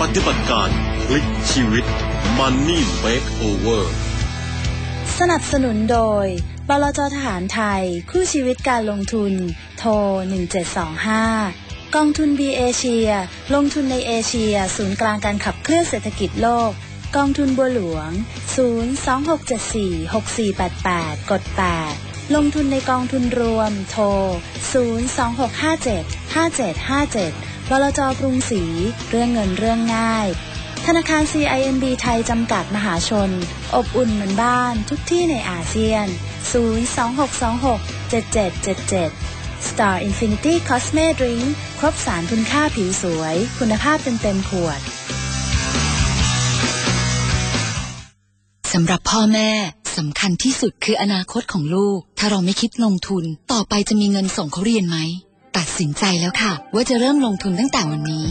ปฏิบัติการพลิกชีวิต Money Makeover สนับสนุนโดยบลจทหารไทย คู่ชีวิตการลงทุน โทร 1725 กองทุน B เอเชีย ลงทุนในเอเชีย ศูนย์กลางการขับเคลื่อนเศรษฐกิจโลก กองทุนบัวหลวง 026746488 กด 8 ลงทุนในกองทุนรวม โทร 026575757 บลจกรุงศรี เรื่องเงินเรื่องง่าย ธนาคาร CIMB ไทย จำกัดมหาชน อบอุ่นเหมือนบ้านทุกที่ในอาเซียน 026267777 Star Infinity Cosme Drink ครบสารคุณค่าผิวสวย คุณภาพเต็มเต็มขวดสำหรับพ่อแม่สำคัญที่สุดคืออนาคตของลูก ถ้าเราไม่คิดลงทุน ต่อไปจะมีเงินส่งเขาเรียนไหม ตัดสินใจแล้วค่ะ ว่าจะเริ่มลงทุนตั้งแต่วันนี้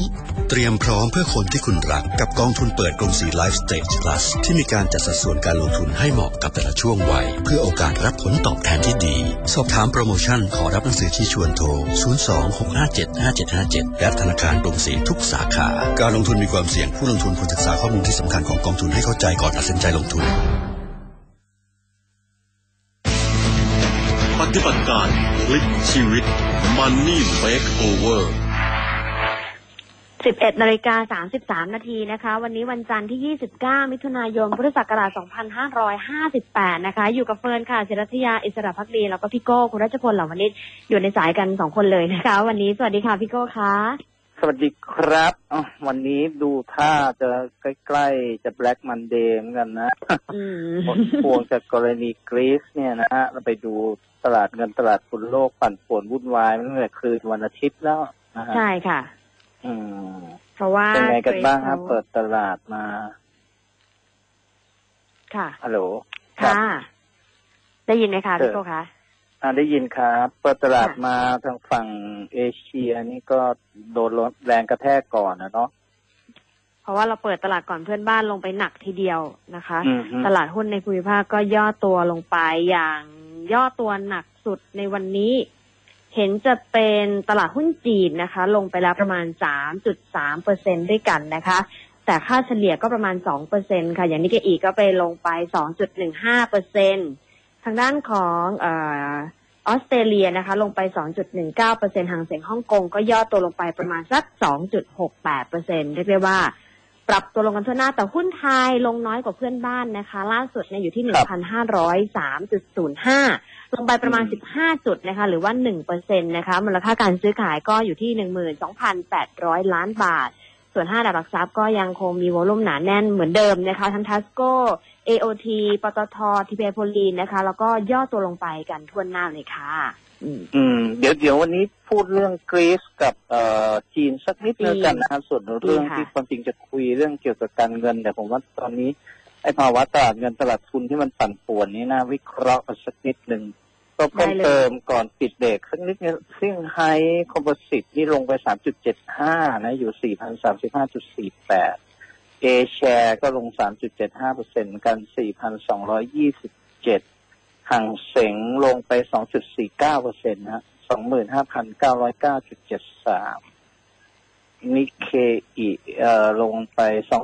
เตรียมพร้อมเพื่อคนที่คุณรักกับกองทุนเปิดกรุงศรีไลฟ์สเตจ plus ที่มีการจัดสัดส่วนการลงทุนให้เหมาะกับแต่ละช่วงวัย เพื่อโอกาสรับผลตอบแทนที่ดี สอบถามโปรโมชั่นขอรับหนังสือที่ชวนโทร 026575757 และธนาคารกรุงศรีทุกสาขา การลงทุนมีความเสี่ยงผู้ลงทุนควรศึกษาข้อมูลที่สำคัญของกองทุนให้เข้าใจก่อนตัดสินใจลงทุน ฏิบัติการพลิกชีวิต Money Makeover 11นาฬิกา33 นาทีนะคะ วันนี้วันจันทร์ที่ 29 มิถุนายน พุทธศักราช 2558 นะคะ อยู่กับเฟิร์นค่ะ ศิรัทยา อิสระพักดี แล้วก็พี่โก้ คุณรัชพล เหล่าวันนี้อยู่ในสายกันสองคนเลยนะคะ วันนี้ สวัสดีค่ะ พี่โก้ค่ะ สวัสดีครับอ๋อวันนี้ดูท่าจะใกล้ๆ จะ Black Monday เหมือนกันนะอืมผลพวงจากกรณีกรีซเนี่ยนะฮะเราไปดูตลาดเงินตลาดทุนโลกปั่นป่วนวุ่นวายตั้งแต่คืนวันอาทิตย์แล้วนะฮะใช่ค่ะ อืมเพราะว่าเป็นไงกันบ้างครับเกรเปิซดตลาดมา ค่ะฮัลโหลครับค่ะ ได้ยินไหมคะพี่โก้คะอ่า ได้ยินครับเปิดตลาดค่ะมาทางฝั่งเอเชียนี่ก็โดนแรงกระแทกก่อนนะเนาะเพราะว่าเราเปิดตลาดก่อนเพื่อนบ้านลงไปหนักทีเดียวนะคะอืมฮึตลาดหุ้นในภูมิภาคก็ย่อตัวลงไปอย่างย่อตัวหนักสุดในวันนี้ เห็นจะเป็นตลาดหุ้นจีนนะคะ ลงไปแล้วประมาณ 3.3เปอร์เซ็นด้วยกันนะคะ แต่ค่าเฉลี่ยก็ประมาณ2เปอร์เซ็นค่ะ อย่างนิกเกอีก็ไปลงไป 2.15เปอร์เซ็น ทางด้านของออสเตรเลียนะคะ ลงไป 2.19เปอร์เซ็นหางเสียงฮ่องกงก็ย่อตัวลงไปประมาณสัก 2.68เปอร์เซ็นเรียกได้ว่า ปรับตัวลงกันทั่วหน้าแต่หุ้นไทยลงน้อยกว่าเพื่อนบ้านนะคะ ล่าสุดเนี่ยอยู่ที่ 1,503.05 ลงไปประมาณ 15 จุดนะคะ หรือว่า1เปอร์เซ็นต์นะคะ มูลค่าการซื้อขายก็อยู่ที่ 12,800 ล้านบาท ส่วน5ดาวหลักทรัพย์ก็ยังคงมีวอลุ่มหนาแน่นเหมือนเดิมนะคะ ทั้งทัสโก AOT ปตททีเพโพลีนนะคะ แล้วก็ย่อตัวลงไปกันทั่วหน้าเลยค่ะอืมอืม เดี๋ยวเดี๋ยววันนี้พูดเรื่องกรีซกับเอ่อจีนสักนิดนึงกันนะครับส่วนเรื่องดีค่ะที่ความจริงจะคุยเรื่องเกี่ยวกับการเงิน แต่ผมว่าตอนนี้ไอ้ภาวะตลาดเงินตลาดทุนที่มันปั่นป่วนนี้น่าวิเคราะห์กันสักนิดหนึ่ง ก็เพิ่มเติมก่อนปิดเบรกสักนิดนึงซึ่งไฮคอมโพสิตนี่ลงไป 3.75 นะ อยู่ 4,035.48 เอแชร์ก็ลง 3.75%กัน 4,227ห่างเสงลงไป 2.49%นต์นะ25,909.73 นิเคอิเอ่อลงไป 2.04%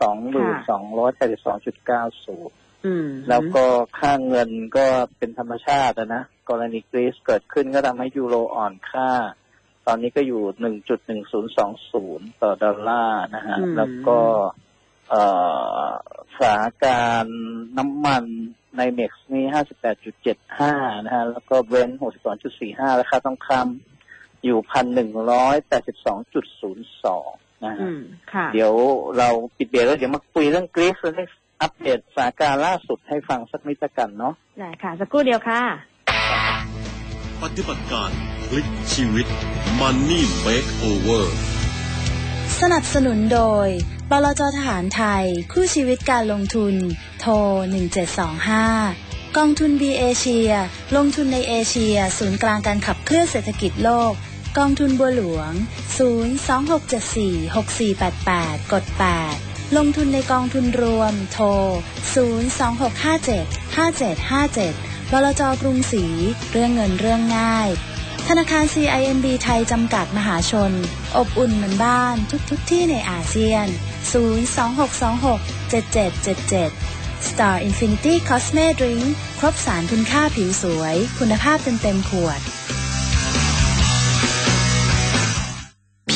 22,182.90 แล้วก็ค่าเงินก็เป็นธรรมชาติอะนะกรณีกรีซเกิดขึ้นก็ทำให้ยูโรอ่อนค่า ตอนนี้ก็อยู่1.1020ต่อดอลลาร์นะฮะอืมแล้วก็เอ่อสถานการณ์น้ำมันในเม็กซ์นี่58.75นะฮะแล้วก็เบรนท์62.45แล้วค่าต้องคำอยู่1,182.02นะฮะอืมค่ะเดี๋ยวเราปิดเบรกแล้วเดี๋ยวมาคุยเรื่องกรีซแล้วได้ อัปเดตสถานการณ์ล่าสุดให้ฟังสักนิดละกันเนาะได้ค่ะ สักครู่เดียวค่ะ ปฏิบัติการพลิกชีวิต Money Makeover สนับสนุนโดยบลจทหารไทย คู่ชีวิตการลงทุน โทร 1725 กองทุน B เอเชีย ลงทุนในเอเชีย ศูนย์กลางการขับเคลื่อนเศรษฐกิจโลก กองทุนบัวหลวง 026746488 กด 8 ลงทุนในกองทุนรวม โทร 026575757บลจกรุงศรี เรื่องเงินเรื่องง่าย ธนาคาร CIMB ไทยจำกัดมหาชน อบอุ่นเหมือนบ้านทุกทุกที่ในอาเซียน 026267777 Star Infinity Cosme Drink ครบสารคุณค่าผิวสวย คุณภาพเต็มๆขวด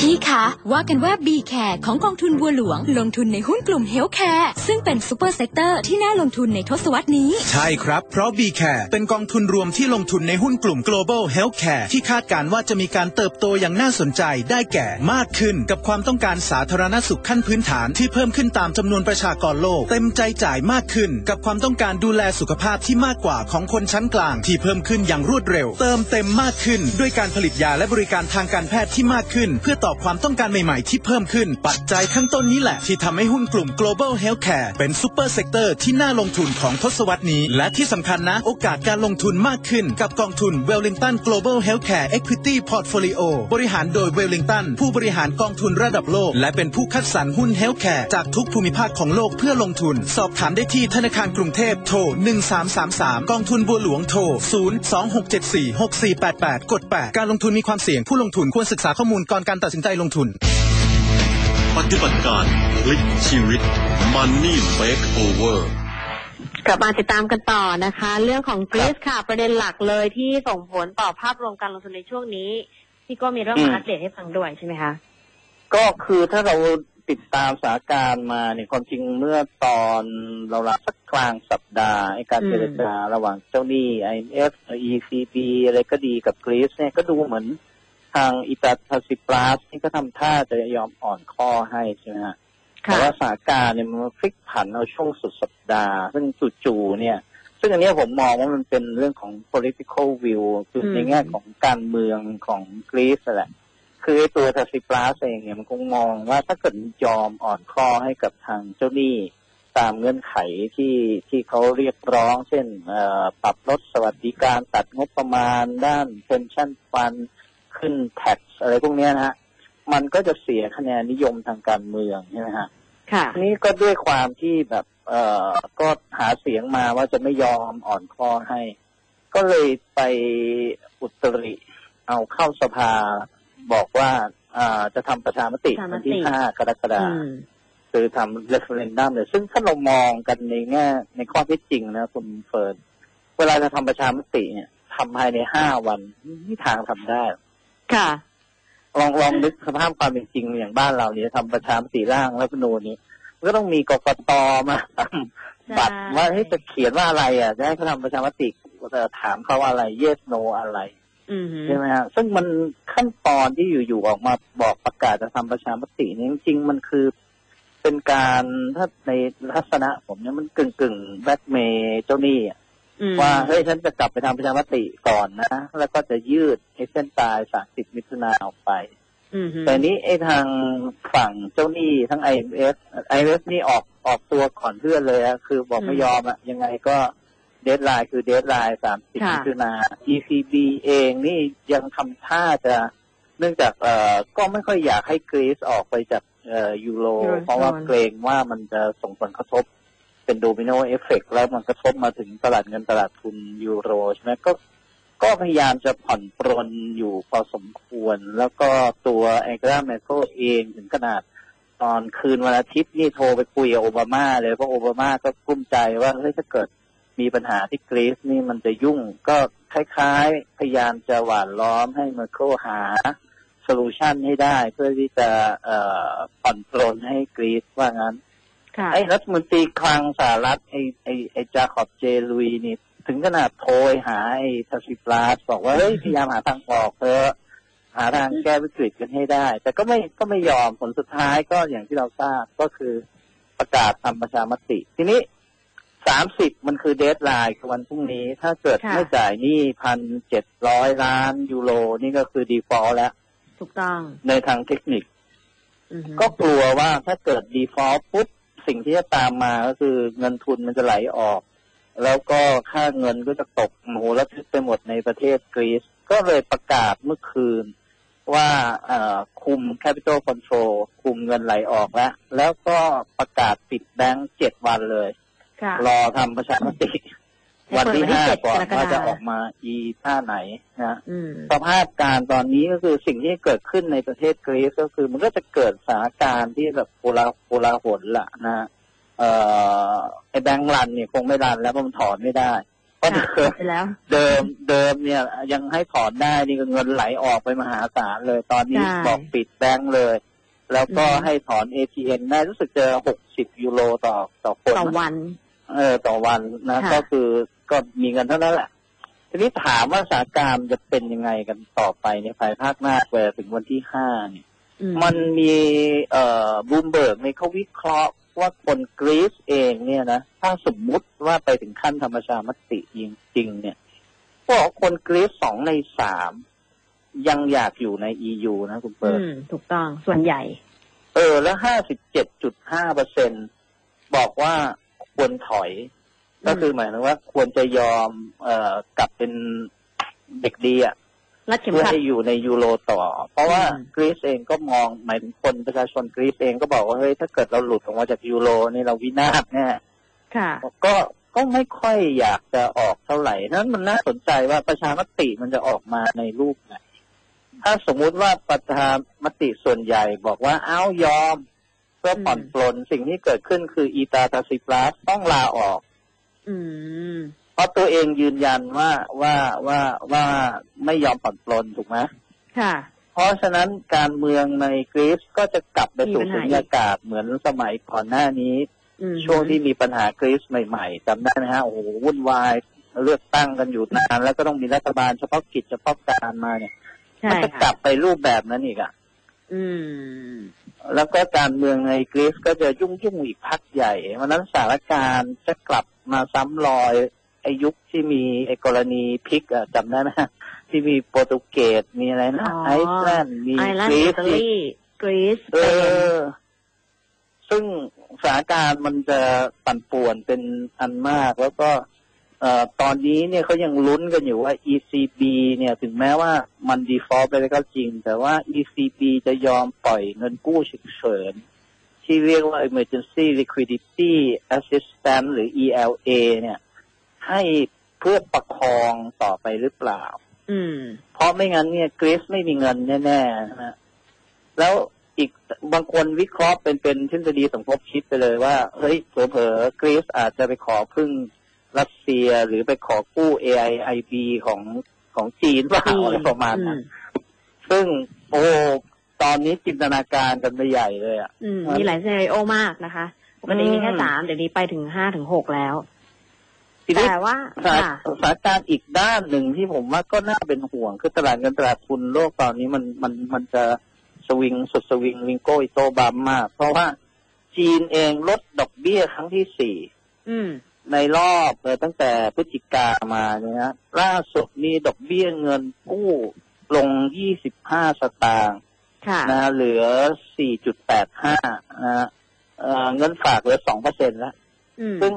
พี่คะว่ากันว่า B Care ของกองทุนบัวหลวง ลงทุนในหุ้นกลุ่ม Healthcare ซึ่งเป็นซูเปอร์เซกเตอร์ที่น่าลงทุนในทศวรรษนี้ ใช่ครับ เพราะ b c a r e เป็นกองทุนรวมที่ลงทุนในหุ้นกลุ่ม global healthcare ที่คาดการณ์ว่าจะมีการเติบโตอย่างน่าสนใจได้แก่มากขึ้น กับความต้องการสาธารณสุขขั้นพื้นฐานที่เพิ่มขึ้นตามจำนวนประชากรโลก เต็มใจจ่ายมากขึ้น กับความต้องการดูแลสุขภาพที่มากกว่าของคนชั้นกลาง ที่เพิ่มขึ้นอย่างรวดเร็ว เติมเต็มมากขึ้น ด้วยการผลิตยาและบริการทางการแพทย์ที่มากขึ้น เพื่อตอบความต้องการใหม่ๆ ที่เพิ่มขึ้น ปัจจัยข้างต้นนี้แหละ ที่ทำให้หุ้นกลุ่ม global healthcare เป็นซูเปอร์เซกเตอร์ที่น่าลงทุนของทศวรรษนี้ และที่สำคัญนะ โอกาสการลงทุนมากขึ้น กับกองทุน Wellington Global Healthcare Equity Portfolio บริหารโดย Wellington ผู้บริหารกองทุนระดับโลก และเป็นผู้คัดสรรหุ้น Healthcare จากทุกภูมิภาคของโลกเพื่อลงทุน สอบถามได้ที่ธนาคารกรุงเทพโทร1333 กองทุนบัวหลวงโทร026746488 กด 8 การลงทุนมีความเสี่ยงผู้ลงทุนควรศึกษาข้อมูลก่อนการตัดสินใจลงทุน ปฏิบัติการพลิกชีวิต Money Makeover กลับมาติดตามกันต่อนะคะ เรื่องของกรีซค่ะประเด็นหลักเลยที่ส่งผลต่อภาพรวมการลงทุนในช่วงนี้พี่ก็มีเรื่องมาอืมอัปเดตให้ฟังด้วยใช่ไหมคะก็คือถ้าเราติดตามสถานการณ์มาเนี่ยความจริงเมื่อตอนเราละสักกลางสัปดาห์ไอ้การอืมเจรจาระหว่างเจ้าหนี้ IMF ECB อะไรก็ดีกับกรีซเนี่ยก็ดูเหมือน ทางอิตาทาซิปลาสนี่ก็ทำท่าจะยอมอ่อนข้อให้ใช่ไหมฮะแต่ค่ะว่าสถานการณ์เนี่ยมันพลิกผันเอาช่วงสุดสัปดาห์ ซึ่งจู่ๆเนี่ย ซึ่งอันเนี้ยผมมองว่ามันเป็นเรื่องของ political view คือในแง่ของการเมืองของกรีซนั่นแหละ คือไอ้ตัวทัสซิปลาสเองเนี่ยมันคงมองว่าถ้าเกิดยอมอ่อนข้อให้กับทางเจ้าหนี้ตามเงื่อนไขที่ที่เขาเรียกร้อง เช่นเอ่อปรับลดสวัสดิการตัดงบประมาณด้าน pension fund ขึ้น tax อะไรพวกเนี้ยนะฮะมันก็จะเสียคะแนนนิยมทางการเมืองใช่ไหมฮะค่ะ นี่ก็ด้วยความที่แบบ เอ่อก็หาเสียงมาว่าจะไม่ยอมอ่อนข้อให้ ก็เลยไปอุตริเอาเข้าสภาบอกว่าอ่าจะทำประชามติประชามติวันที่ห้ากรกฎาอืคมมคือทำเรฟเฟรนดัมเลย ซึ่งถ้าเรามองกันในแง่ในข้อเท็จจริงนะคุณเฟิร์นเวลาจะทำประชามติเนี่ยทำภายในห้าวันไม่มีทางทำได้ ค่ะ ลองลองนึกสภาพความเป็นจริงอย่างบ้านเราเนี่ยทำประชามติร่างรัฐธรรมนูญนี้มันก็ต้องมีกกตมาทำบัตรว่าให้ยจะเขียนว่าอะไรอะจะให้เขาทำประชามติจะถามเขาว่าอะไร yes no อะไรอืมใช่ไหมฮะซึ่งมันขั้นตอนที่อยู่ๆออกมาบอกประกาศจะทำประชามติเนี่ยจริงๆมันคือเป็นการถ้าในลักษณะผมเนี่ยมันกึ่งกึ่งแบล็กเมย์เจ้าหนี้อะอืม ว่าเฮ้ยฉันจะกลับไปทำประชามติก่อนนะ แล้วก็จะยืดไอ้เส้นตาย30มิถุนาออกไปอืมแต่นี้ไอ้ทางฝั่งเจ้าหนี้ทั้ง IMF IMF นี่ออกออกตัวก่อนเพื่อนเลยอะคือบอกไม่ยอมอะยังไงก็เดทไลน์คือเดทไลน์30มิถุนา ECB เองนี่ยังทำท่าจะเนื่องจากเอ่อก็ไม่ค่อยอยากให้กรีซออกไปจากเอ่อยูโร Eurozone เพราะว่าเกรงว่ามันจะส่งผลกระทบ เป็นโดมิโนเอฟเฟกแล้วมันกระทบมาถึงตลาดเงินตลาดทุนยูโรใช่ไหมก็ก็พยายามจะผ่อนปรนอยู่พอสมควร แล้วก็ตัวแองเกลาเมโครเองถึงขนาดตอนคืนวันอาทิตย์นี่โทรไปคุยกับโอบามาเลยเพราะโอบามาก็กุ้มใจว่าเฮ้ยถ้าเกิดมีปัญหาที่กรีซนี่มันจะยุ่งก็คล้ายๆ พยายามจะหวานล้อมให้เมอร์โครหาโซลูชันให้ได้ เพื่อที่จะผ่อนปรนให้กรีซว่างั้น ไอ้รัฐมนตรีคลังสหรัฐไอ้ไอ้ไอ้จาขอบเจลุยนี่ ถึงขนาดโทรไปหาไอ้ทัสซิปลาสบอกว่าเฮ้ยพยายามหาทางออกเถอะหาทางแก้วิกฤตกันให้ได้ แต่ก็ไม่ก็ไม่ยอมผลสุดท้ายก็อย่างที่เราทราบก็คือประกาศทำประชามติ ทีนี้สามสิบมันคือเดทไลน์คือวันพรุ่งนี้ ถ้าเกิดค่ะไม่จ่ายหนี้พันเจ็ดร้อยล้านยูโรนี่ก็คือดีฟอลต์แล้ว ถูกต้องในทางเทคนิคอืมก็กลัวว่าถ้าเกิด default ปุ๊บ สิ่งที่จะตามมาก็คือเงินทุนมันจะไหลออก แล้วก็ค่าเงินก็จะตกโมโหระทึกไปหมดในประเทศกรีซก็เลยประกาศเมื่อคืนว่าเอ่อคุม capital control คุมเงินไหลออกแล้ว แล้วก็ประกาศปิดแบงก์เจ็ดวันเลยค่ะรอทำประชามติ วันที่เปิดวันที่ห้าเจ็ดก่อนกรกฎาคมว่าจะออกมาอีท่าไหนนะอืมสภาพการตอนนี้ก็คือสิ่งที่เกิดขึ้นในประเทศกรีซก็คือ มันก็จะเกิดสถานการณ์ที่แบบโกลาโกลาหลละนะเอ่อไอ้แบงก์รันเนี่ยคงไม่รันแล้วเพราะมันถอนไม่ได้เพราะค่ะเดิมไปแล้วเดิมเดิมเนี่ยยังให้ถอนได้นี่ก็เงินไหลออกไปมหาศาลเลย ตอนนี้ใช่บอกปิดแบงก์เลย แล้วก็อือฮึให้ถอน ATM ได้รู้สึกจะหกสิบยูโรต่อต่อคนต่อนะวัน เออต่อวันนะค่ะก็คือก็มีเงินเท่านั้นแหละทีนี้ถามว่าสถานการณ์จะเป็นยังไงกันต่อไปในภายภาคหน้าไปถึงวันที่ห้าเนี่ยอืมันมีเอ่อบูมเบิร์กในเขาวิเคราะห์ว่าคนกรีซเองเนี่ยนะถ้าสมมุติว่าไปถึงขั้นธรรมชามติจริงๆเนี่ยพวกคนกรีซสองในสามยังอยากอยู่ใน EU นะคุณเปิอืดมถูกต้องส่วนใหญ่ เออ แล้วห้าสิบเจ็ดจุดห้าเปอร์เซ็นบอกว่า ควรถอย ก็คือหมายถึงว่าควรจะยอมเอ่อกลับเป็นเด็กดีอะรัดเข็มเพื่อขัดให้อยู่ในยูโรต่อ เพราะว่าอืมกรีซเองก็มองหมายถึงคนประชาชนกรีซเองก็บอกว่าเฮ้ยถ้าเกิดเราหลุดออกมาจากยูโรนี่เราวินาศแน่ค่ะก็ก็ก็ไม่ค่อยอยากจะออกเท่าไหร่นั้นมันน่าสนใจว่าประชามติมันจะออกมาในรูปไหนถ้าสมมุติว่าประชามติส่วนใหญ่บอกว่าเอ้ายอม เพื่อผ่อนปลนสิ่งที่เกิดขึ้นคืออีตาตาซิปลัสต้องลาออกอืมเพราะตัวเองยืนยันว่าว่าว่าว่าไม่ยอมผ่อนปลนถูกไหมค่ะ เพราะฉะนั้นการเมืองในกรีซก็จะกลับไปสู่มีปัญสุหาญญากาศเหมือนสมัยก่อนหน้านี้อืมช่วงที่มีปัญหากรีซใหม่ๆจำได้ไหมฮะโอ้โหวุ่นวายเลือกตั้งกันอยู่นานแล้วก็ต้องมีรัฐบาลเฉพาะกิจเฉพาะการมาเนี่ยใช่มัจะกค่ะลับไปรูปแบบนั้นอีกอะอืม แล้วก็การเมืองในกรีซก็จะยุ่งยุ่งๆอีกพักใหญ่เพราะฉะนั้นสถานการณ์จะกลับมาซ้ำรอยไอายุคที่มีไอ้กรณีพลิกอะจำได้ไหมฮะที่มีโปรตุเกสมีอะไรนะอ๋อไอซ์แลนด์มีไอร์แลนกด์รีอิซตาอีกลีกรีซเอสเปนอซึ่งสถานการณ์มันจะปั่นป่วนเป็นอันมากแล้วก็เอ่อตอนนี้เนี่ยเขายังลุ้นกันอยู่ว่า ECB เนี่ยถึงแม้ว่ามัน default ไปแล้วก็จริง แต่ว่า ECB จะยอมปล่อยเงินกู้ฉุกเฉิน ที่เรียกว่า Emergency Liquidity Assistance หรือ ELA เนี่ย ให้เพื่อประคองต่อไปหรือเปล่า อืม เพราะไม่งั้นเนี่ยกรีซไม่มีเงินแน่ๆนะฮะแล้วอีกบางคนวิเคราะห์เป็นเป็นทฤษฎีสมคบคิดไปเลยว่า เฮ้ยเผลอๆกรีซอาจจะไปขอพึ่ง รัสเซียหรือไปขอกู้ AIIB ของของจีนเปล่าอะไรประมาณนั้นซึ่งโอ้ตอนนี้จินตนาการกันไปใหญ่เลยอะอืมครับมีหลายซีนาริโอมากนะคะปกติมีแค่อืมสามเดี๋ยวนี้ไปถึงห้าถึงหกแล้วทีนี้แต่ว่าสถานค่ะสถานการณ์อีกด้านหนึ่งที่ผมว่าก็น่าเป็นห่วงคือตลาดเงินตลาดทุนโลกตอนนี้มันมันมันจะสวิงสุดสวิงวิงโกอิโตบัมมาก เพราะว่าจีนเองลดดอกเบี้ยครั้งที่สี่อืม ในรอบเออตั้งแต่พฤศจิกามาเนี่ยนะล่าสุดมีดอกเบี้ยเงินกู้ลง 25 สตางค์ค่ะนะฮะเหลือ 4.85 นะฮะเอ่อเงินฝากเหลือ2เปอร์เซ็นต์แล้วอืมซึ่ง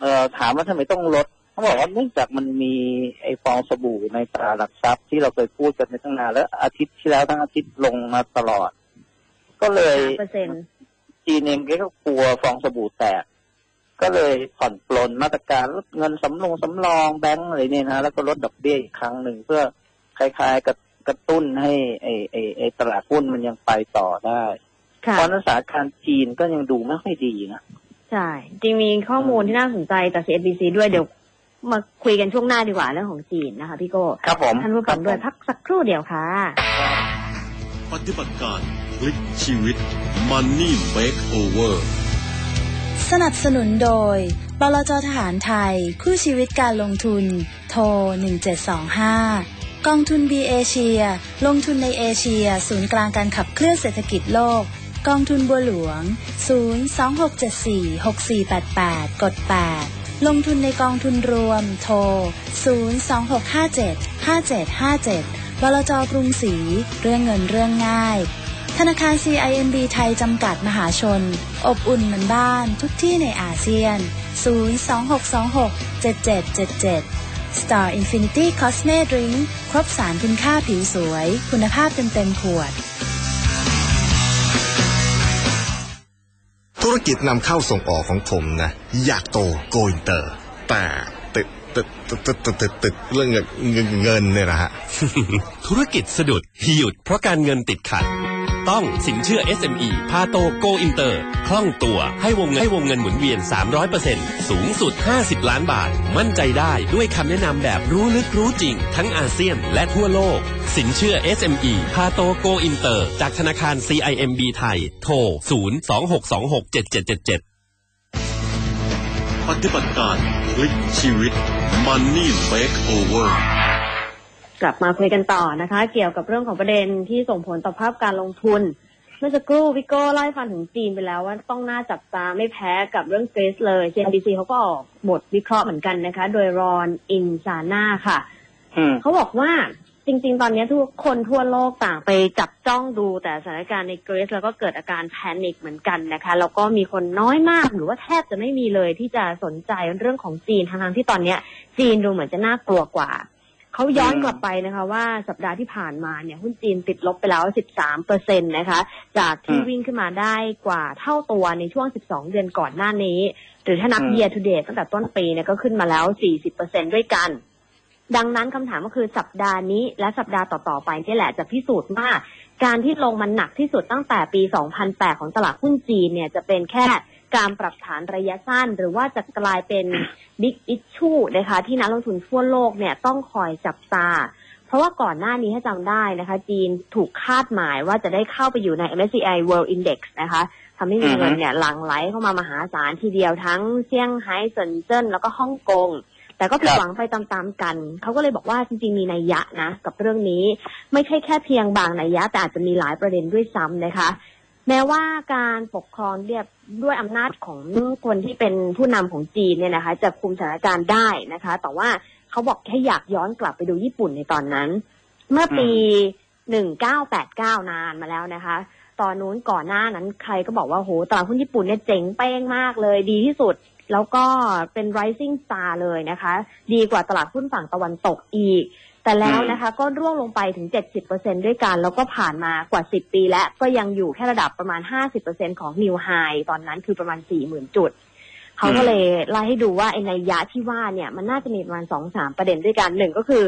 เอ่อถามว่าทำไมต้องลดเขาบอกว่าเนื่องจากมันมีไอ้ฟองสบู่ในตลาดหลักทรัพย์ที่เราเคยพูดกันในตั้งนานแล้ว อาทิตย์ที่แล้วทั้งอาทิตย์ลงมาตลอด ก็เลยเปอร์เซ็นต์จีนเองก็กลัวฟองสบู่แตก ก็เลยผ่อนปลนมาตรการลดเงินสำรองสำรองแบงก์อะไรเนี่ยนะแล้วก็ลดดอกเบี้ยอีกครั้งหนึ่งเพื่อคล้ายๆกับกระตุ้นให้ไอ้ไอ้ไอ้ตลาดหุ้นมันยังไปต่อได้ค่ะเพราะฉะนั้นสถานการณ์จีนก็ยังดูไม่ค่อยดีนะ ใช่ จริงมีข้อมูลที่น่าสนใจจาก CNBC ด้วยเดี๋ยวมาคุยกันช่วงหน้าดีกว่าเรื่องของจีนนะคะพี่โก้ครับผมท่านผู้ฟังด้วยพักสักครู่เดียวค่ะ ปฏิบัติการพลิกชีวิต Money Makeover สนับสนุนโดย บลจทหารไทย คู่ชีวิตการลงทุน โทร 1725 กองทุน B เอเชีย ลงทุนในเอเชีย ศูนย์กลางการขับเคลื่อนเศรษฐกิจโลก กองทุนบัวหลวง 026746488 กด 8 ลงทุนในกองทุนรวม โทร 026575757 บลจกรุงศรี เรื่องเงินเรื่องง่าย ธนาคาร CIMB ไทย จำกัดมหาชน อบอุ่นเหมือนบ้านทุกที่ในอาเซียน 026267777 Star Infinity Cosme Drink ครบสารคุณค่าผิวสวย คุณภาพเต็มๆขวด ธุรกิจนำเข้าส่งออกของผมนะ อยากโตโกอินเตอร์ แต่ติดตึกตึกตึกตึกตึกตึกเรื่องเงินเงินเนี่ยนะฮะ ธุรกิจสะดุดหยุดเพราะการเงินติดขัด ต้องสินเชื่อ SME พาโตโกอินเตอร์คล่องตัวให้วงเงินให้วงเงินหมุนเวียน 300%สูงสุด 50 ล้านบาท มั่นใจได้ด้วยคำแนะนำแบบรู้ลึกรู้จริง ทั้งอาเซียนและทั่วโลก สินเชื่อ SME พาโตโกอินเตอร์จากธนาคาร CIMB ไทย โทร 026267777 ปฏิบัติการพลิกชีวิต Money Makeover กลับมาคุยกันต่อนะคะ เกี่ยวกับเรื่องของประเด็นที่ส่งผลต่อภาพการลงทุน เมื่อสักครู่พี่โก้เล่าให้ฟังถึงจีนไปแล้วว่าต้องน่าจับตาไม่แพ้กับเรื่องเฟสเลย CNBC เขาก็ออกบทวิเคราะห์เหมือนกันนะคะ โดยรอนอินซาน่าค่ะอืมเขาบอกว่าจริง ๆ ตอนนี้ทุกคนทั่วโลกต่างไปจับจ้องดูแต่สถานการณ์ในกรีซแล้วก็เกิดอาการแพนิคเหมือนกันนะคะ แล้วก็มีคนน้อยมากหรือว่าแทบจะไม่มีเลยที่จะสนใจเรื่องของจีนทั้งๆที่ตอนเนี้ยจีนดูเหมือนจะน่ากลัวกว่า เขาย้อนกลับไปนะคะ ว่าสัปดาห์ที่ผ่านมาเนี่ยหุ้นจีนติดลบไปแล้ว 13เปอร์เซ็นตนะคะ จากที่วิ่งขึ้นมาได้กว่าเท่าตัวในช่วง 12 เดือนก่อนหน้านี้ หรือถ้านับอืม year to date ตั้งแต่ต้นปีเนี่ยก็ขึ้นมาแล้ว 40เปอร์เซ็นด้วยกัน ดังนั้นคำถามก็คือสัปดาห์นี้และสัปดาห์ต่อๆไปนี่แหละจะพิสูจน์ว่าการที่ลงมันหนักที่สุดตั้งแต่ปี 2008 ของตลาดหุ้นจีนเนี่ยจะเป็นแค่ การปรับฐานระยะสั้น หรือว่าจะกลายเป็นบิ๊กอิชชูนะคะ ที่นักลงทุนทั่วโลกเนี่ยต้องคอยจับตา เพราะว่าก่อนหน้านี้ถ้าจำได้นะคะ จีนถูกคาดหมายว่าจะได้เข้าไปอยู่ใน MSCI World Index นะคะทำให้มีเงินเนี่ยหลั่งไหลเข้ามามหาศาลทีเดียวทั้งเซี่ยงไฮ้เซินเจิ้นแล้วก็ฮ่องกงแต่ก็ผิดหวังไปตามๆกัน เขาก็เลยบอกว่าจริงๆมีนัยยะนะ กับเรื่องนี้ ไม่ใช่แค่เพียงบางนัยยะ แต่อาจจะมีหลายประเด็นด้วยซ้ำนะคะ แม้ว่าการปกครองเรียบด้วยอำนาจของคนที่เป็นผู้นำของจีนเนี่ยนะคะ จะคุมสถานการณ์ได้นะคะ แต่ว่าเขาบอกแค่อยากย้อนกลับไปดูญี่ปุ่นในตอนนั้น เมื่อปี1989นานมาแล้วนะคะ ตอนนู้นก่อนหน้านั้นใครก็บอกว่าโหตลาดหุ้นญี่ปุ่นเนี่ยเจ๋งเป้งมากเลยดีที่สุด แล้วก็เป็น rising star เลยนะคะ ดีกว่าตลาดหุ้นฝั่งตะวันตกอีก แต่แล้วนะคะก็ร่วงลงไปถึง 70%ด้วยกัน แล้วก็ผ่านมากว่า 10 ปีแล้วก็ยังอยู่แค่ระดับประมาณ 50%ของ new high ตอนนั้นคือประมาณ 40,000 จุด เขาก็เลยไล่ให้ดูว่าไอ้ในยยะที่ว่าเนี่ยมันน่าจะมีประมาณสองสามประเด็นด้วยกันหนึ่งก็คือ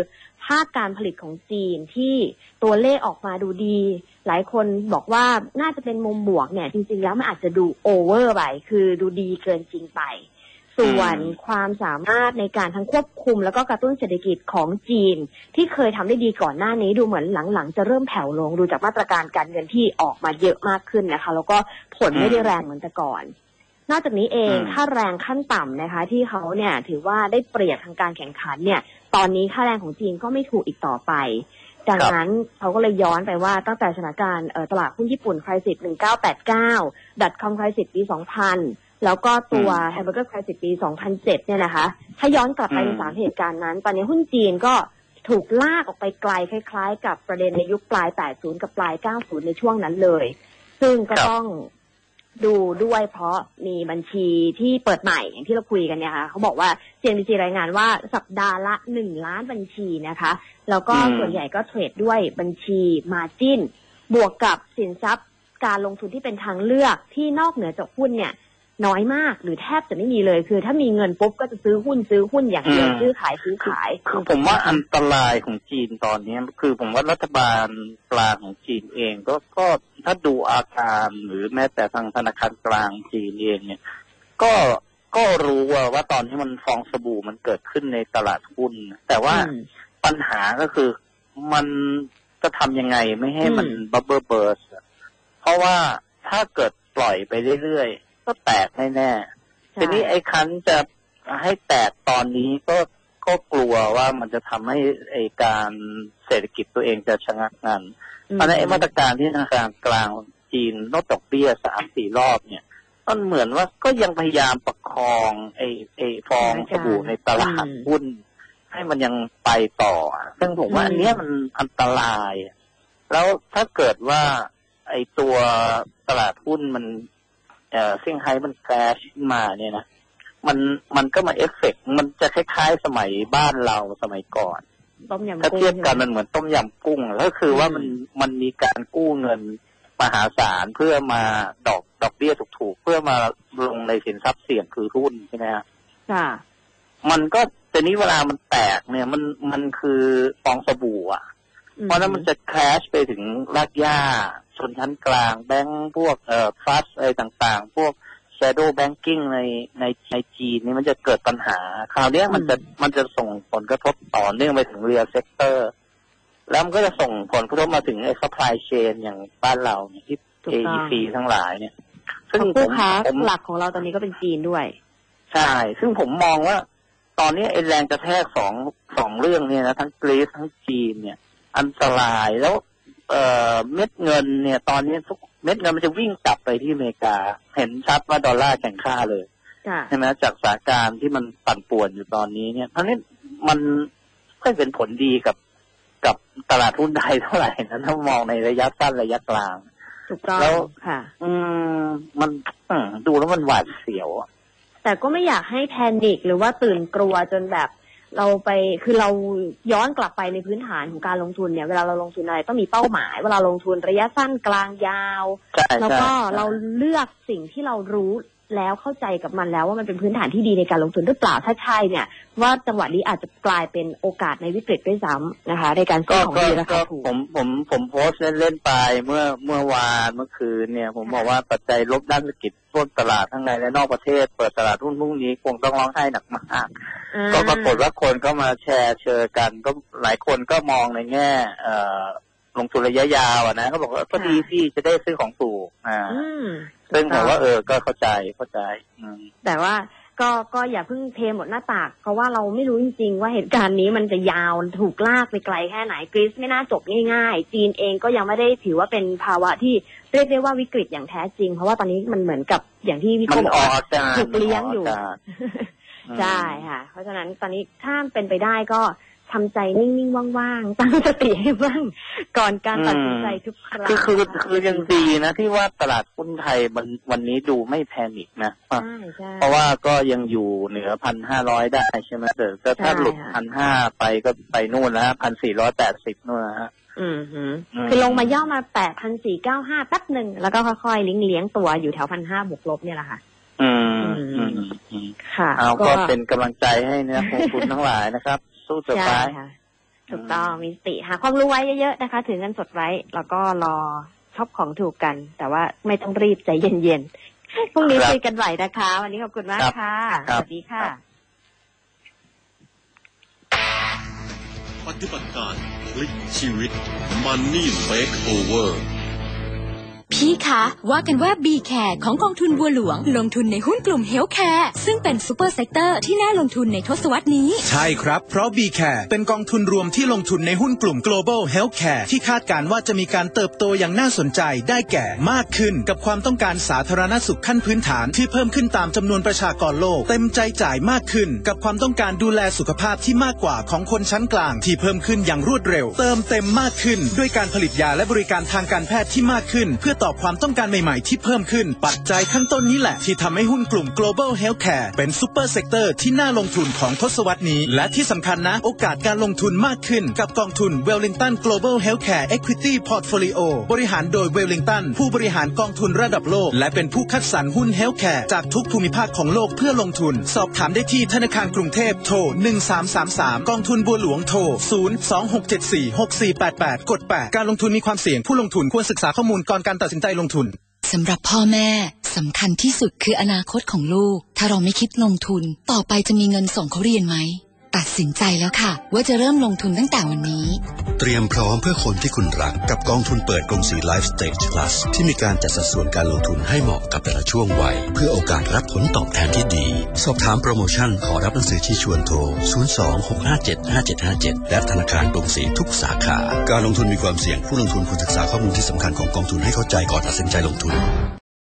ภาคการผลิตของจีนที่ตัวเลขออกมาดูดี หลายคนบอกว่าน่าจะเป็นมุมบวกเนี่ยจริง ๆ แล้วมันอาจจะดูโอเวอร์ไปคือดูดีเกินจริงไป ส่วนความสามารถในการทั้งควบคุม แล้วก็กระตุ้นเศรษฐกิจของจีน ที่เคยทำได้ดีก่อนหน้านี้ดูเหมือนหลังๆ จะเริ่มแผ่วลงดูจากมาตรการการเงินที่ออกมาเยอะมากขึ้นนะคะ แล้วก็ผลไม่ได้แรงเหมือนแต่ก่อนนอกจากนี้เองอืมค่าแรงขั้นต่ำนะคะ ที่เขาเนี่ยถือว่าได้เปรียบทางการแข่งขันเนี่ย ตอนนี้ค่าแรงของจีนก็ไม่ถูกอีกต่อไป ดังนั้นเขาก็เลยย้อนไปว่าตั้งแต่สถานการณ์เอ่อตลาดหุ้นญี่ปุ่นคริสิต1989 ดัตคอมคริสิตปี 2000 แล้วก็ตัวแฮมเบอร์เกอร์คริสิตปี 2007 เนี่ยนะคะ ถ้าย้อนกลับไปในอืมสามเหตุการณ์นั้น ตอนนี้หุ้นจีนก็ถูกลากออกไปไกลคล้ายๆ กับประเด็นในยุคปลาย 80 กับปลาย 90 ในช่วงนั้นเลย ซึ่งก็ครับต้องดูด้วยเพราะมีบัญชีที่เปิดใหม่อย่างที่เราคุยกันเนี่ยค่ะเขาบอกว่า CNBC รายงานว่าสัปดาห์ละหนึ่งล้านบัญชีนะคะ แล้วก็อืมส่วนใหญ่ก็เทรดด้วยบัญชีมาจินบวกกับสินทรัพย์การลงทุนที่เป็นทางเลือกที่นอกเหนือจากหุ้นเนี่ย น้อยมากหรือแทบจะไม่มีเลย คือ ถ้ามีเงินปุ๊บก็จะซื้อหุ้นซื้อหุ้นอย่างเดียวอืมซื้อขายซื้อขาย คือผมว่าอันตรายของจีนตอนนี้คือผมว่ารัฐบาลกลางของจีนเอง ก็ก็ถ้าดูอาการหรือแม้แต่ทางธนาคารกลางจีนเองเนี่ย ก็ก็รู้ว่าว่าตอนนี้มันฟองสบู่มันเกิดขึ้นในตลาดหุ้น แต่ว่าอืมปัญหาก็คือมันจะทำยังไงไม่ให้มันอืมบับเบิลเบิร์สเพราะว่าถ้าเกิดปล่อยไปเรื่อยๆ ก็แตกแน่ๆทีนี้ไอ้คันจะให้แตกตอนนี้ก็ก็กลัวว่ามันจะทำให้ไอ้การเศรษฐกิจตัวเองจะชะงักงันเพราะฉะนั้นไอ้มาตรการที่ธนาคารกลางจีนลดดอกเบี้ยสามสี่รอบเนี่ยมันเหมือนว่าก็ยังพยายามประคองไอ้ไอ้ฟองสบู่ในตลาดอืมหุ้นให้มันยังไปต่อ ซึ่งผมว่าอืมอันเนี้ยมันอันตราย แล้วถ้าเกิดว่าไอ้ตัวตลาดหุ้นมัน เอ่อเซี่ยงไฮ้มันแครชขึ้นมาเนี่ยนะมันมันก็มาเอฟเฟกต์มันจะคล้ายๆสมัยบ้านเราสมัยก่อนต้มยำถ้ากุ้งเทียบกันใช่ไหมมันเหมือนต้มยำกุ้งแล้วก็คือว่ามันมันมีการกู้เงินมหาศาลเพื่อมาดอกดอกเบี้ยถูกๆเพื่อมาลงในสินทรัพย์เสี่ยงคือหุ้นใช่ไหมฮะค่ะ มันก็แต่นี้เวลามันแตกเนี่ยมันมันคือฟองสบู่อะ เพราะนั้นมันจะแครชไปถึงรากหญ้าชนชั้นกลาง แบงก์พวกเอ่อฟัสอะไรต่างๆ พวก shadow banking ในในในจีนนี่มันจะเกิดปัญหา คราวเนี้ยมันจะมันจะส่งผลกระทบต่อเนื่องไปถึงเรียลเซกเตอร์ แล้วมันก็จะส่งผลกระทบมาถึงไอ้ supply chain อย่างบ้านเราเนี่ยที่ถูกต้อง AEC ทั้งหลายเนี่ยเพราะคู่ค้าผมหลักของเราตอนนี้ก็เป็นจีนด้วย ใช่ ซึ่งผมมองว่า ตอนนี้ไอ้แรงกระแทกสองสองเรื่องเนี่ยนะทั้งกรีซทั้งจีนเนี่ย อันตรายแล้วเอ่อเม็ดเงินเนี่ย ตอนนี้ทุกเม็ดเงินมันจะวิ่งกลับไปที่อเมริกา เห็นชัดว่าดอลลาร์แข่งค่าเลยค่ะใช่ไหมจากสถานการณ์ที่มันปั่นป่วนอยู่ตอนนี้เนี่ยทั้งนี้มันไม่เป็นผลดีกับกับตลาดหุ้นไทยเท่าไหร่นะถ้ามองในระยะสั้นระยะกลางถูกต้องแล้วค่ะ อืมมันอืมดูแล้วมันหวาดเสียวอะแต่ก็ไม่อยากให้แพนิคหรือว่าตื่นกลัวจนแบบ เราไปคือเราย้อนกลับไปในพื้นฐานของการลงทุนเนี่ย เวลาเราลงทุนอะไรต้องมีเป้าหมาย เวลาลงทุนระยะสั้นกลางยาวใช่แล้วใช่ก็ใช่เราเลือกสิ่งที่เรารู้ แล้วเข้าใจกับมันแล้วว่ามันเป็นพื้นฐานที่ดีในการลงทุนหรือเปล่าถ้าใช่เนี่ย ว่าจังหวะนี้อาจจะกลายเป็นโอกาสในวิกฤตด้วยซ้ำนะคะ ในการซื้ก็อของก็ดีราก็คาถูกผมผมผมโพสต์เล่นๆไปเมื่อเมื่อวานเมื่อคืนเนี่ย ผมบอกว่าปัจจัยลบด้านเศรษฐกิจทั่วตลาดทั้งในและนอกประเทศ เปิดตลาดหุ้นพรุ่งนี้คงต้องร้องไห้หนักมากอ่าก็ปรากฏว่าคนก็มาแชร์เชิญกัน ก็หลายคนก็มองในแง่ เอ่อ ลงทุนระยะยาวอะนะเขาบอกว่าก็ดีที่จะได้ซื้อของถูกอ่าอืมซึ่งผมว่าเออก็เข้าใจเข้าใจ อืมแต่ว่าก็ก็อย่าเพิ่งเทหมดหน้าตากเพราะว่าเราไม่รู้จริงๆ ว่าเหตุการณ์นี้มันจะยาวถูกลากไปไกลแค่ไหนกรีซไม่น่าจบง่ายๆ จีนเองก็ยังไม่ได้ถือว่าเป็นภาวะที่เรียกได้ว่าวิกฤตอย่างแท้จริง เพราะว่าตอนนี้มันเหมือนกับอย่างที่พี่มัโก้นบอกออกว่าอาการถูกเลี้ยงอยู่มันกากาศอืมใช่ค่ะ เพราะฉะนั้นตอนนี้ถ้าเป็นไปได้ก็ ทำใจนิ่งๆว่างๆตั้งสติให้บ้างก่อนการตัดสินใจทุกครั้งคือคือนะะคือยังดีนะที่ว่าตลาดหุ้นไทยมันวันนี้ดูไม่แพนิคนะใช่ใช่เพราะว่าก็ยังอยู่เหนือพันห้าร้อยได้ใช่ไหมแต่แต่ถ้าใช่หลุดค่ะพันห้าไปก็ไปนู่นแล้วพันสี่ร้อยแปดสิบนู่นนะฮะอืมหืออืมคือลงมาย่อมาแปดพันสี่เก้าห้าแป๊บหนึ่งแล้วก็ค่อยๆเลี้ยงเลี้ยงๆตัวอยู่แถวพันห้าบวกลบเนี่ยแหละค่ะ อืมอือืมมอืมค่ะ เอาก็เป็นกำลังใจให้นะพวกคุณทั้งหลายนะครับ สู้ต่อไปใช่ค่ะถูกต้องมีสติหาความรู้ไว้เยอะๆนะคะ ถือเงินสดไว้ แล้วก็รอชอบของถูกกัน แต่ว่าไม่ต้องรีบใจเย็นๆพรุ่งนี้ครับคุยกันใหม่นะคะ วันนี้ขอบคุณมากครับค่ะคสรับวัสดีค่ะปฏิบัติการพลิกชีวิต Money Makeover พี่คะว่ากันว่า b c a r ของกองทุนบัวหลวง ลงทุนในหุ้นกลุ่มเฮลท์แคร์ซึ่งเป็นซูเปอร์เซกเตอร์ที่น่าลงทุนในทศวรรษนี้ ใช่ครับ เพราะ b c a r เป็นกองทุนรวมที่ลงทุนในหุ้นกลุ่ม global healthcare ที่คาดการณ์ว่าจะมีการเติบโตอย่างน่าสนใจได้แก่มากขึ้น กับความต้องการสาธารณสุขขั้นพื้นฐาน ที่เพิ่มขึ้นตามจำนวนประชากรโลก เต็มใจจ่ายมากขึ้น กับความต้องการดูแลสุขภาพที่มากกว่าของคนชั้นกลาง ที่เพิ่มขึ้นอย่างรวดเร็ว เติมเต็มมากขึ้น ด้วยการผลิตยาและบริการทางการแพทย์ที่มากขึ้น เพื่อตอบความต้องการใหม่ๆ ที่เพิ่มขึ้น ปัจจัยข้างต้นนี้แหละ ที่ทำให้หุ้นกลุ่ม global healthcare เป็นซูเปอร์เซกเตอร์ที่น่าลงทุนของทศวรรษนี้ และที่สำคัญนะ โอกาสการลงทุนมากขึ้น กับกองทุน Wellington Global Healthcare Equity Portfolio บริหารโดย Wellington ผู้บริหารกองทุนระดับโลก และเป็นผู้คัดสรรหุ้น Healthcare จากทุกภูมิภาคของโลกเพื่อลงทุน สอบถามได้ที่ธนาคารกรุงเทพโทร1333 กองทุนบัวหลวงโทร026746488กด8การลงทุนมีความเสี่ยงผู้ลงทุนควรศึกษาข้อมูลก่อนการตัดสินใจลงทุนสำหรับพ่อแม่สำคัญที่สุดคืออนาคตของลูก ถ้าเราไม่คิดลงทุน ต่อไปจะมีเงินส่งเขาเรียนไหม ตัดสินใจแล้วค่ะ ว่าจะเริ่มลงทุนตั้งแต่วันนี้ เตรียมพร้อมเพื่อคนที่คุณรักกับกองทุนเปิดกรุงศรี Life Stage Plus ที่มีการจัดสัดส่วนการลงทุนให้เหมาะกับแต่ละช่วงวัย เพื่อโอกาสรับผลตอบแทนที่ดี สอบถามโปรโมชั่นขอรับหนังสือที่ชวนโทร 026575757 และธนาคารกรุงศรีทุกสาขา การลงทุนมีความเสี่ยงผู้ลงทุนควรศึกษาข้อมูลที่สำคัญของกองทุนให้เข้าใจก่อนตัดสินใจลงทุน